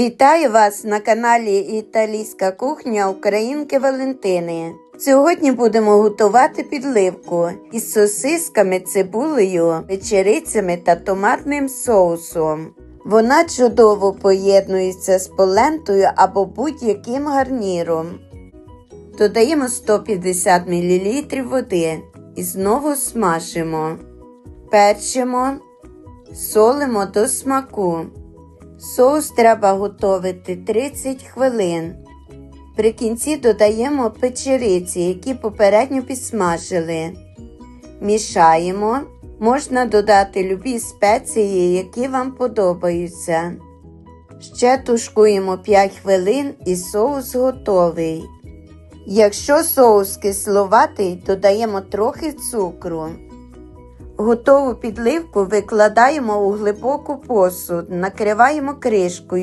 Вітаю вас на каналі Італійська кухня Українки Валентини. Сьогодні будемо готувати підливку із сосисками, цибулею, печерицями та томатним соусом. Вона чудово поєднується з полентою або будь-яким гарніром. Додаємо 150 мл води і знову смажимо. Перчимо, солимо до смаку. Соус треба готувати 30 хвилин. При кінці додаємо печериці, які попередньо підсмажили. Мішаємо. Можна додати любі спеції, які вам подобаються. Ще тушкуємо 5 хвилин і соус готовий. Якщо соус кисловатий, додаємо трохи цукру. Готову підливку викладаємо у глибоку посуд, накриваємо кришкою.